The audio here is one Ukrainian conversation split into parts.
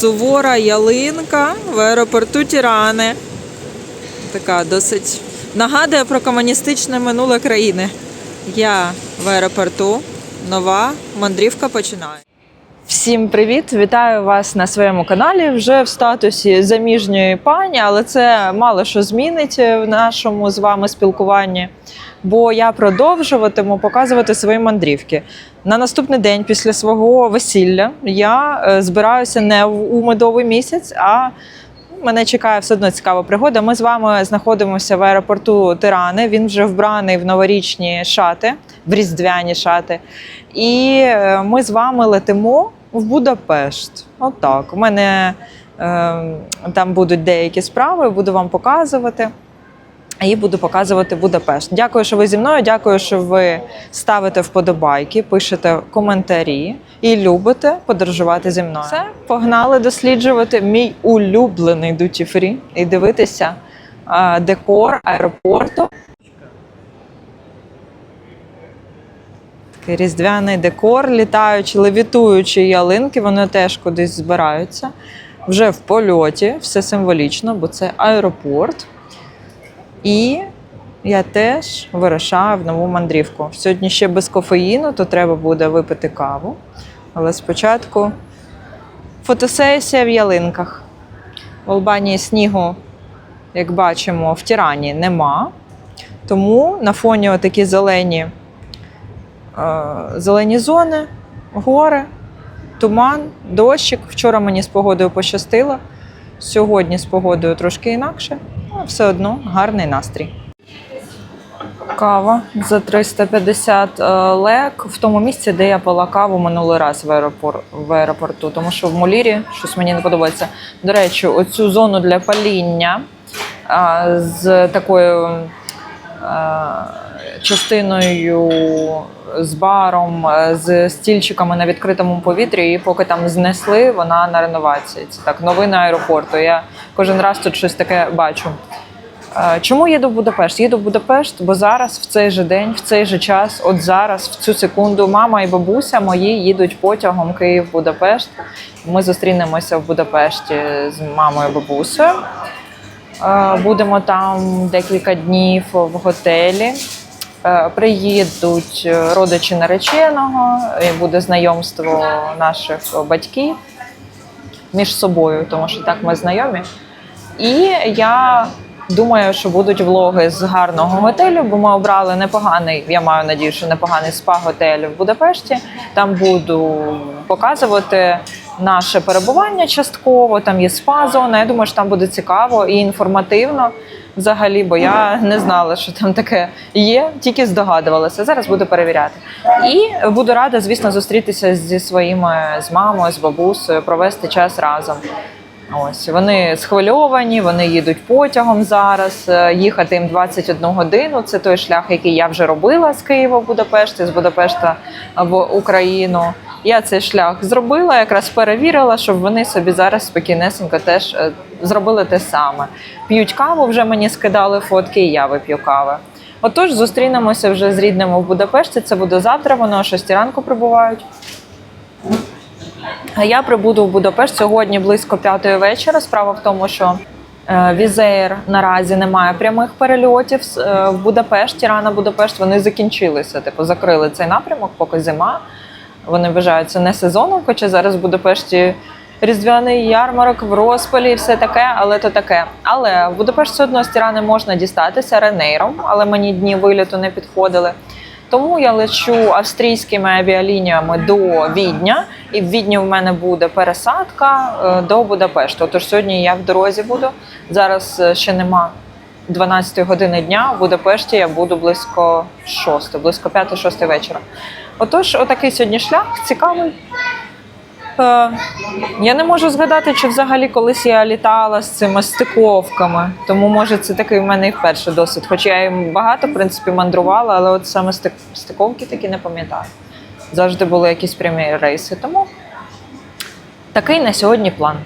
Сувора ялинка в аеропорту Тірани. Така досить нагадує про комуністичне минуле країни. Я в аеропорту. Нова мандрівка починає. Всім привіт! Вітаю вас на своєму каналі. Вже в статусі заміжньої пані, але це мало що змінить в нашому з вами спілкуванні. Бо я продовжуватиму показувати свої мандрівки. На наступний день після свого весілля я е, збираюся не у медовий місяць, а мене чекає все одно цікава пригода. Ми з вами знаходимося в аеропорту Тирани. Він вже вбраний в новорічні шати, в різдвяні шати. І е, ми з вами летимо в Будапешт. Отак. У мене е, там будуть деякі справи, буду вам показувати. І буду показувати Будапешт. Дякую, що ви зі мною. Дякую, що ви ставите вподобайки, пишете коментарі і любите подорожувати зі мною. Все, погнали досліджувати мій улюблений дуті фрі і дивитися а, декор аеропорту. Такий різдвяний декор, літаючі, левітуючі ялинки, вони теж кудись збираються. Вже в польоті, все символічно, бо це аеропорт. І я теж вирушаю в нову мандрівку. Сьогодні ще без кофеїну, то треба буде випити каву. Але спочатку фотосесія в ялинках. В Албанії снігу, як бачимо, в Тірані нема. Тому на фоні отакі зелені, зелені зони, гори, туман, дощик. Вчора мені з погодою пощастило. Сьогодні з погодою трошки інакше, але все одно гарний настрій. Кава за 350 е, лек в тому місці, де я пила каву минулий раз в, аеропор... в аеропорту, тому що в Молірі щось мені не подобається. До речі, оцю зону для паління е, з такою е, частиною з баром, е, з стільчиками на відкритому повітрі, і поки там знесли, вона на реновації. Це так, новина аеропорту. Я кожен раз тут щось таке бачу. Е, Чому їду в Будапешт? Їду в Будапешт, бо зараз, в цей же день, в цей же час, от зараз, в цю секунду, мама і бабуся мої їдуть потягом Київ-Будапешт. Ми зустрінемося в Будапешті з мамою і бабусею. Е, Будемо там декілька днів в готелі. Е, Приїдуть родичі нареченого, і буде знайомство наших батьків між собою, тому що так ми знайомі. І я думаю, що будуть влоги з гарного готелю, бо ми обрали непоганий, я маю надію, що непоганий спа-готель в Будапешті. Там буду показувати наше перебування частково. Там є спа-зона. Я думаю, що там буде цікаво і інформативно. Взагалі, бо я не знала, що там таке є, тільки здогадувалася. Зараз буду перевіряти. І буду рада, звісно, зустрітися зі своїми з мамою, з бабусею, провести час разом. Ось вони схвильовані, вони їдуть потягом зараз. е, Їхати їм 21 годину. Це той шлях, який я вже робила з Києва в Будапешт, з Будапешта в Україну. Я цей шлях зробила, якраз перевірила, щоб вони собі зараз спокійнесенько теж е, зробили те саме. П'ють каву, вже мені скидали фотки, і я вип'ю кави. Отож, зустрінемося вже з рідними в Будапешті. Це буде завтра. Вони о 6 ранку прибувають. А я прибуду в Будапешт сьогодні близько п'ятої вечора. Справа в тому, що е, Візеєр наразі немає прямих перельотів е, в Будапешті. Рана Будапешт вони закінчилися. Типу закрили цей напрямок, поки зима. Вони вважаються не сезоном, хоча зараз в Будапешті різдвяний ярмарок в розпалі і все таке, але то таке. Але в Будапешт одно з Тірани можна дістатися ренейром, але мені дні виліту не підходили. Тому я лечу австрійськими авіалініями до Відня, і в Відні в мене буде пересадка е, до Будапешту. Тож сьогодні я в дорозі буду. Зараз е, ще нема 12 години дня. В Будапешті я буду близько 6, близько 5-6 вечора. Отож, отакий сьогодні шлях цікавий. Е, я не можу згадати, чи взагалі колись я літала з цими стиковками. Тому, може, це такий в мене і вперше досвід. Хоча я їм багато, в принципі, мандрувала, але от саме стиковки такі не пам'ятаю. Завжди були якісь прямі рейси. Тому такий на сьогодні план.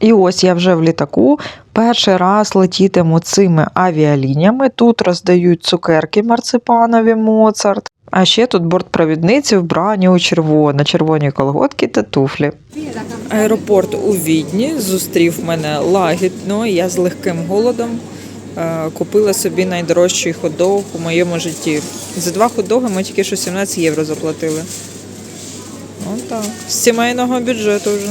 І ось я вже в літаку. Перший раз летітиму цими авіалініями. Тут роздають цукерки марципанові Моцарт. А ще тут бортпровідниці вбрані у червоно, червоні колготки та туфлі. Аеропорт у Відні зустрів мене лагідно. Я з легким голодом е, купила собі найдорожчий хот-дог у моєму житті. За два хот-дога ми тільки що 17 євро заплатили. Отак. З сімейного бюджету вже.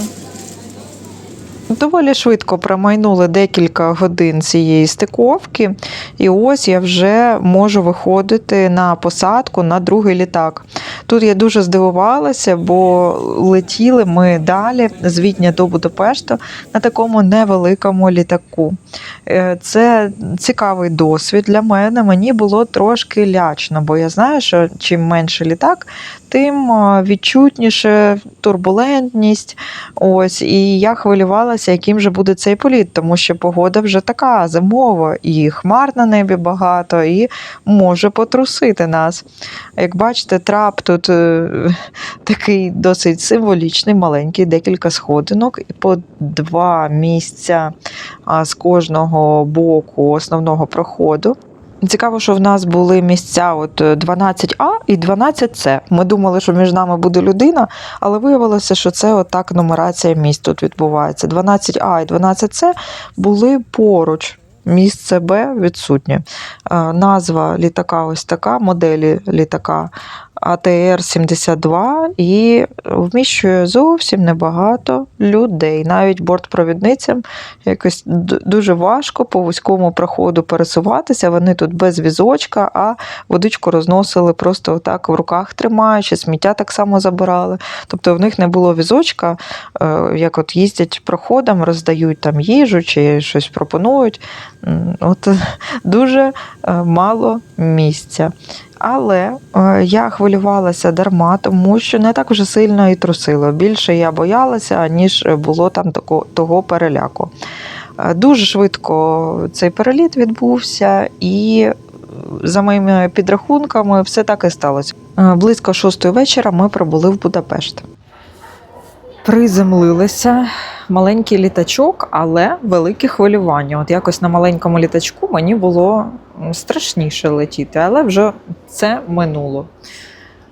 Доволі швидко промайнули декілька годин цієї стиковки, і ось я вже можу виходити на посадку на другий літак. Тут я дуже здивувалася, бо летіли ми далі з Відня до Будапешту на такому невеликому літаку. Е, Це цікавий досвід для мене. Мені було трошки лячно, бо я знаю, що чим менше літак, тим е, відчутніше турбулентність. Ось, і я хвилювалася, яким же буде цей політ, тому що погода вже така зимова, і хмар на небі багато, і може потрусити нас. Як бачите, трап тут е, такий досить символічний, маленький, декілька сходинок, і по два місця з кожного боку основного проходу. Цікаво, що в нас були місця от е, 12А і 12С. Ми думали, що між нами буде людина, але виявилося, що це отак нумерація місць тут відбувається. 12А і 12С були поруч. Місце Б відсутнє. Е, Назва літака ось така, моделі літака АТР-72 і вміщує зовсім небагато людей. Навіть бортпровідницям якось дуже важко по вузькому проходу пересуватися. Вони тут без візочка, а водичку розносили просто отак в руках тримаючи, сміття так само забирали. Тобто в них не було візочка, е, як от їздять проходом, роздають там їжу чи щось пропонують. От дуже е, мало місця. Але е, я хвилювалася дарма, тому що не так вже сильно і трусило. Більше я боялася, ніж було там тако, того переляку. Е, Дуже швидко цей переліт відбувся, і е, за моїми підрахунками все так і сталося. Близько шостої вечора ми прибули в Будапешт. Приземлилися. Маленький літачок, але велике хвилювання. От якось на маленькому літачку мені було страшніше летіти, але вже це минуло.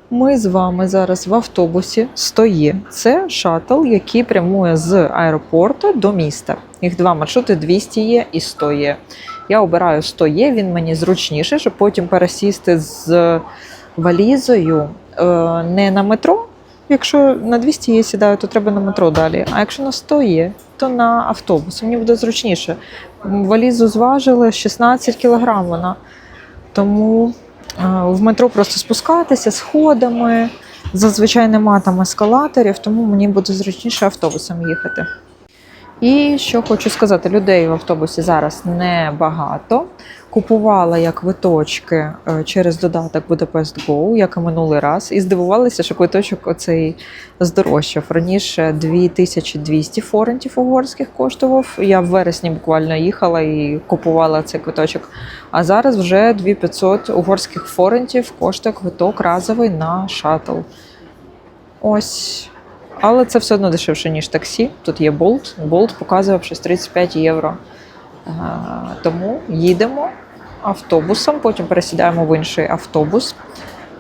Ми з вами зараз в автобусі стоє. Це шатл, який прямує з аеропорту до міста. Їх два маршрути 200 є і 100 є. Я обираю 100 є, він мені зручніше, щоб потім пересісти з валізою е, не на метро. Якщо на 200 є сідаю, то треба на метро далі. А якщо на 100 є, то на автобус. Мені буде зручніше. Валізу зважили 16 кілограм вона. Тому е, в метро просто спускатися сходами. Зазвичай нема там ескалаторів, тому мені буде зручніше автобусом їхати. І що хочу сказати, людей в автобусі зараз небагато. Купувала я квиточки е, через додаток Budapest Go, як і минулий раз, і здивувалася, що квиточок оцей здорожчав. Раніше 2200 форентів угорських коштував. Я в вересні буквально їхала і купувала цей квиточок. А зараз вже 2500 угорських форентів коштує квиток разовий на шатл. Ось. Але це все одно дешевше, ніж таксі. Тут є Bolt. Bolt показував щось 35 євро. Тому їдемо автобусом, потім пересідаємо в інший автобус.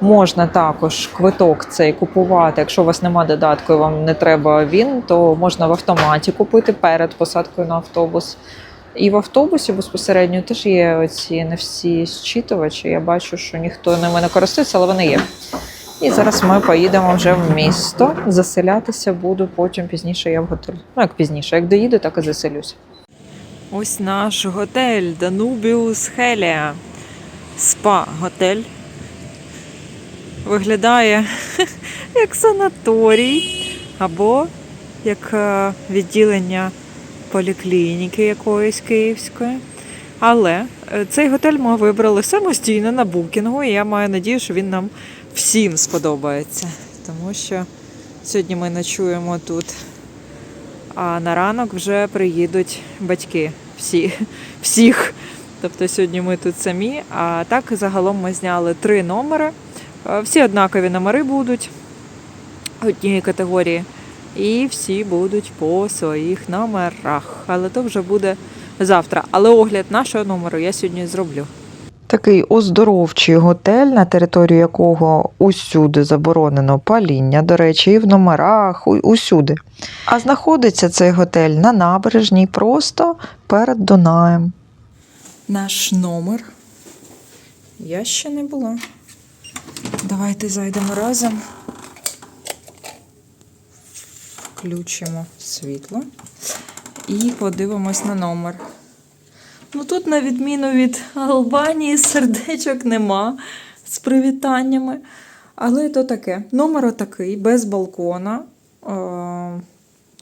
Можна також квиток цей купувати. Якщо у вас немає додатку і вам не треба він, то можна в автоматі купити перед посадкою на автобус. І в автобусі безпосередньо теж є оці NFC зчитувачі. Я бачу, що ніхто ними не користується, але вони є. І зараз ми поїдемо вже в місто. Заселятися буду потім пізніше я в готель. Ну, як пізніше, як доїду, так і заселюся. Ось наш готель Danubius Helia. Спа готель. Виглядає як санаторій або як е, відділення поліклініки якоїсь київської. Але е, цей готель ми вибрали самостійно на букінгу, і я маю надію, що він нам всім сподобається. Тому що сьогодні ми ночуємо тут, а на ранок вже приїдуть батьки всі, всіх. Тобто сьогодні ми тут самі. А так загалом ми зняли три номери. Е, Всі однакові номери будуть однієї категорії. І всі будуть по своїх номерах. Але то вже буде завтра. Але огляд нашого номеру я сьогодні зроблю. Такий оздоровчий готель, на території якого усюди заборонено паління, до речі, і в номерах, усюди. А знаходиться цей готель на набережній, просто перед Дунаєм. Наш номер. Я ще не була. Давайте зайдемо разом. Включимо світло і подивимось на номер. Ну тут, на відміну від Албанії, сердечок нема з привітаннями. Але то таке. Номер отакий, без балкона. Е-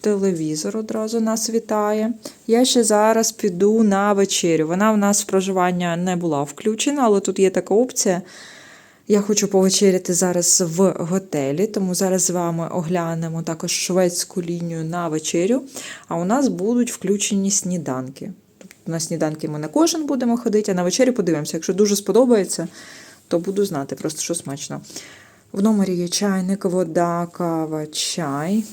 телевізор одразу нас вітає. Я ще зараз піду на вечерю. Вона в нас в проживання не була включена, але тут є така опція. Я хочу повечеряти зараз в готелі, тому зараз з вами оглянемо також шведську лінію на вечерю. А у нас будуть включені сніданки. На сніданки ми не кожен будемо ходити, а на вечері подивимося. Якщо дуже сподобається, то буду знати просто, що смачно. В номері є чайник, вода, кава, чай,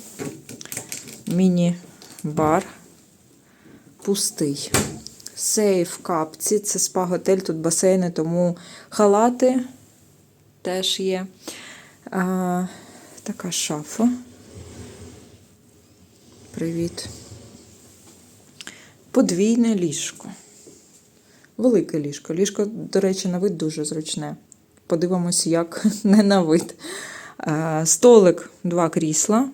міні-бар, пустий. Сейф капці, це спа-готель, тут басейни, тому халати теж є. А, така шафа. Привіт. Подвійне ліжко. Велике ліжко. Ліжко, до речі, на вид дуже зручне. Подивимось, як не на вид. Столик, два крісла.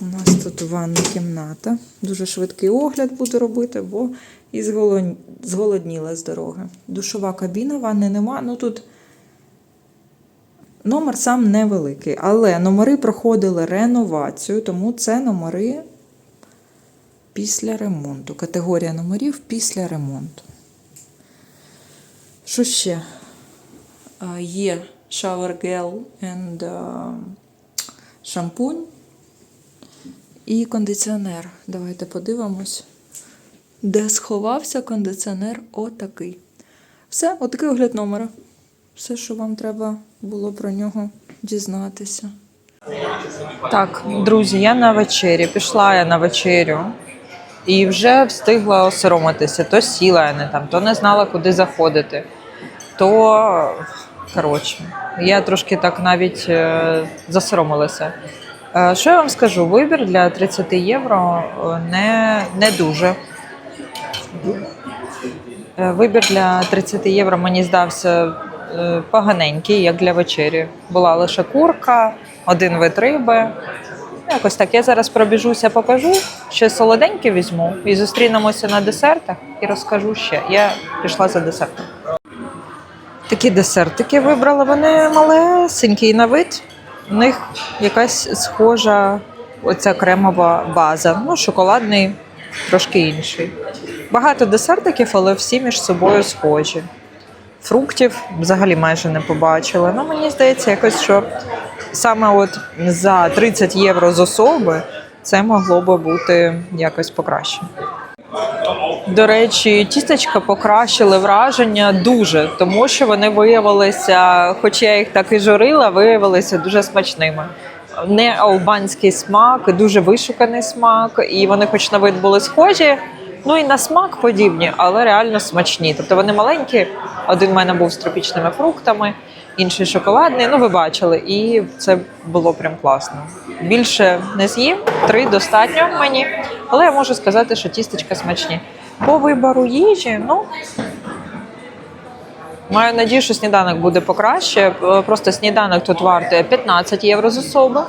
У нас тут ванна кімната. Дуже швидкий огляд буду робити, бо і зголодніла з дороги. Душова кабіна, ванни нема. Ну тут номер сам невеликий, але номери проходили реновацію, тому це номери після ремонту. Категорія номерів після ремонту. Що ще? Є shower gel and шампунь і кондиціонер. Давайте подивимось, де сховався кондиціонер отакий. Все, отакий огляд номера. Все, що вам треба було про нього дізнатися. Так, друзі, я на вечері. Пішла я на вечерю і вже встигла осоромитися. То сіла я не там, то не знала, куди заходити. То коротше, я трошки так навіть е, засоромилася. Е, Що я вам скажу? Вибір для 30 євро е, не, не дуже. Вибір для 30 євро мені здався поганенький, як для вечері. Була лише курка, один вид риби. Якось так. Я зараз пробіжуся, покажу. Ще солоденьке візьму і зустрінемося на десертах і розкажу ще. Я пішла за десертом. Такі десертики вибрала. Вони малесенькі на вид. У них якась схожа оця кремова база. Ну, шоколадний, трошки інший. Багато десертиків, але всі між собою схожі. Фруктів взагалі майже не побачила. Ну, мені здається, якось, що саме от за 30 євро з особи це могло би бути якось покраще. До речі, тістечка покращили враження дуже, тому що вони виявилися, хоч я їх так і журила, виявилися дуже смачними. Не албанський смак, дуже вишуканий смак, і вони, хоч на вид були схожі, ну і на смак подібні, але реально смачні. Тобто вони маленькі. Один в мене був з тропічними фруктами, інший шоколадний. Ну, ви бачили, і це було прям класно. Більше не з'їм, три достатньо мені, але я можу сказати, що тістечка смачні. По вибору їжі, ну маю надію, що сніданок буде покраще. Е, Просто сніданок тут вартує 15 євро з особи,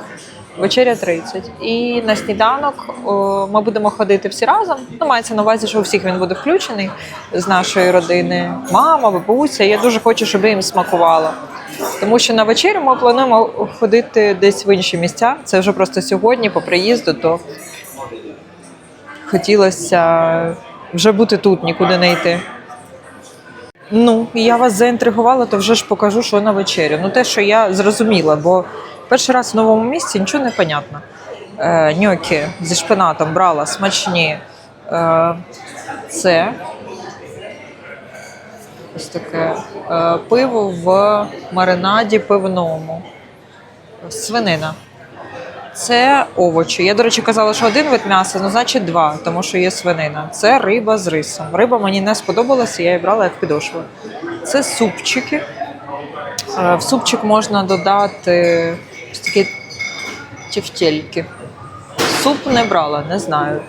вечеря 30. І на сніданок ми будемо ходити всі разом. Ну, мається на увазі, що у всіх він буде включений з нашої родини. Мама, бабуся. Я дуже хочу, щоб їм смакувало. Тому що на вечерю ми плануємо ходити десь в інші місця. Це вже просто сьогодні, по приїзду, то хотілося вже бути тут, нікуди не йти. Ну, я вас заінтригувала, то вже ж покажу, що на вечерю. Ну, те, що я зрозуміла, бо перший раз в новому місці нічого не понятно. Е, ньокі зі шпинатом брала смачні. Е, це ось таке е, пиво в маринаді пивному. Свинина. це овочі. Я, до речі, казала, що один вид м'яса, ну значить два, тому що є свинина. Це риба з рисом. Риба мені не сподобалася, я її брала як підошву. Це супчики. Е, В супчик можна додати такі тефтельки. Суп не брала, не знаю.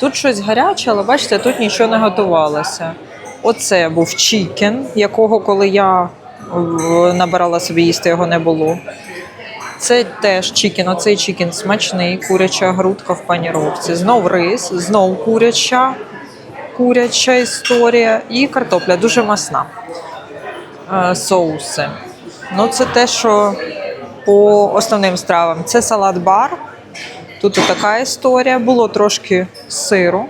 Тут щось гаряче, але бачите, тут нічого не готувалося. Оце був чікен, якого коли я е, набирала собі їсти, його не було. Це теж чікен, оцей чікен смачний, куряча грудка в паніровці. Знов рис, знов куряча, куряча історія і картопля дуже масна. Е, Соуси. Ну, це те, що по основним стравам. Це салат-бар. Тут така історія. Було трошки сиру.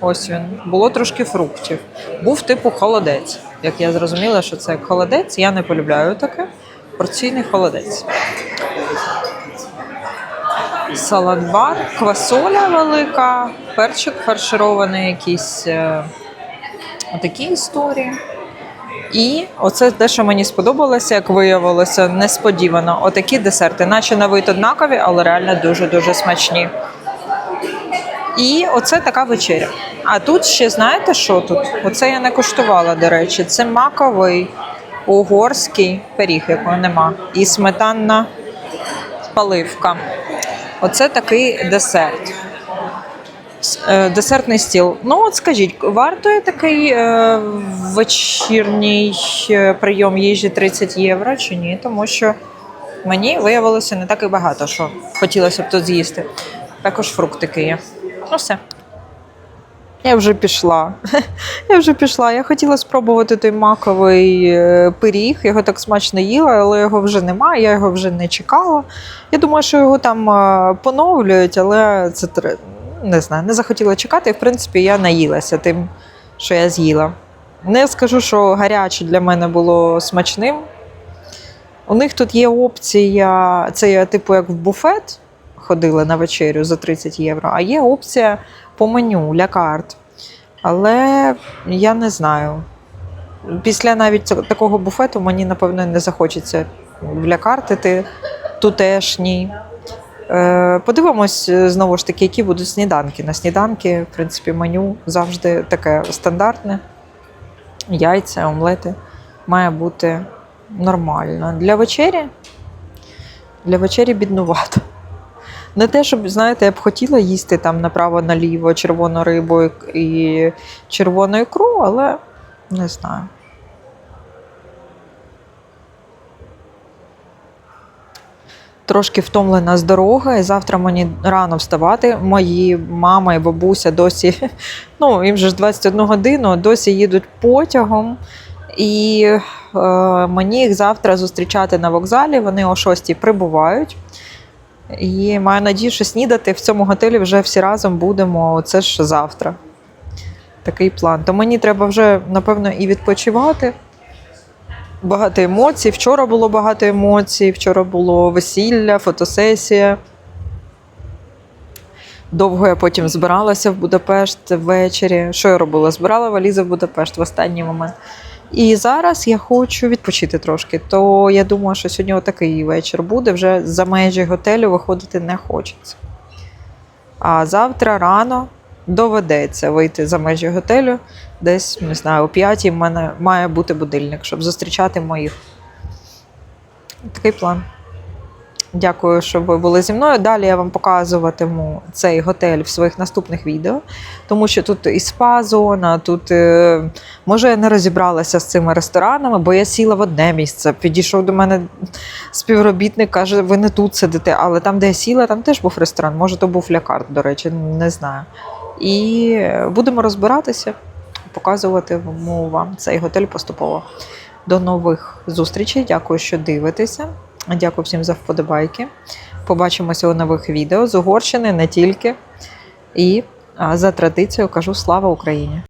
Ось він. Було трошки фруктів. Був типу холодець. Як я зрозуміла, що це холодець, я не полюбляю таке. Порційний холодець. Салат-бар, квасоля велика, перчик фарширований, якісь е, отакі історії. І оце те, що мені сподобалося, як виявилося, несподівано. Отакі десерти, наче на вид однакові, але реально дуже-дуже смачні. І оце така вечеря. А тут ще знаєте, що тут? Оце я не куштувала, до речі. Це маковий угорський пиріг, якого нема. І сметанна поливка. Оце такий десерт. Е, Десертний стіл. Ну, от скажіть, вартує такий е, вечірній е, прийом їжі 30 євро чи ні? Тому що мені виявилося не так і багато, що хотілося б тут з'їсти. Також фруктики є. Ну все. Я вже пішла. Я вже пішла. Я хотіла спробувати той маковий пиріг. Його так смачно їла, але його вже немає, я його вже не чекала. Я думаю, що його там поновлюють, але це не знаю, не захотіла чекати. І, в принципі, я наїлася тим, що я з'їла. Не скажу, що гаряче для мене було смачним. У них тут є опція, це я, типу, як в буфет ходила на вечерю за 30 євро, а є опція по меню ля карт. Але я не знаю. Після навіть такого буфету мені, напевно, не захочеться в ля тутешній. Е, Подивимось е, знову ж таки, які будуть сніданки. На сніданки, в принципі, меню завжди таке стандартне. Яйця, омлети має бути нормально. Для вечері, для вечері біднувато. Не те, щоб, знаєте, я б хотіла їсти там направо-наліво червону рибу і- і червону ікру, але не знаю. Трошки втомлена з дороги, і завтра мені рано вставати. Мої мама і бабуся досі, ну їм же ж 21 годину, досі їдуть потягом. І е, мені їх завтра зустрічати на вокзалі. Вони о 6 прибувають. І маю надію, що снідати в цьому готелі вже всі разом будемо. Це ж завтра. Такий план. То мені треба вже, напевно, і відпочивати. Багато емоцій. Вчора було багато емоцій, вчора було весілля, фотосесія. Довго я потім збиралася в Будапешт ввечері. Що я робила? Збирала валізи в Будапешт в останній момент. І зараз я хочу відпочити трошки. То я думаю, що сьогодні отакий вечір буде. Вже за межі готелю виходити не хочеться. А завтра рано доведеться вийти за межі готелю. Десь, не знаю, о 5 в мене має бути будильник, щоб зустрічати моїх. Такий план. Дякую, що ви були зі мною. Далі я вам показуватиму цей готель в своїх наступних відео, тому що тут і спа-зона, тут е, може я не розібралася з цими ресторанами, бо я сіла в одне місце. Підійшов до мене співробітник, каже, ви не тут сидите, але там, де я сіла, там теж був ресторан. Може, то був лякарт, до речі, не знаю. І будемо розбиратися, показуватиму вам цей готель поступово. До нових зустрічей. Дякую, що дивитеся. Дякую всім за вподобайки. Побачимося у нових відео з Угорщини, не тільки. І за традицією кажу слава Україні!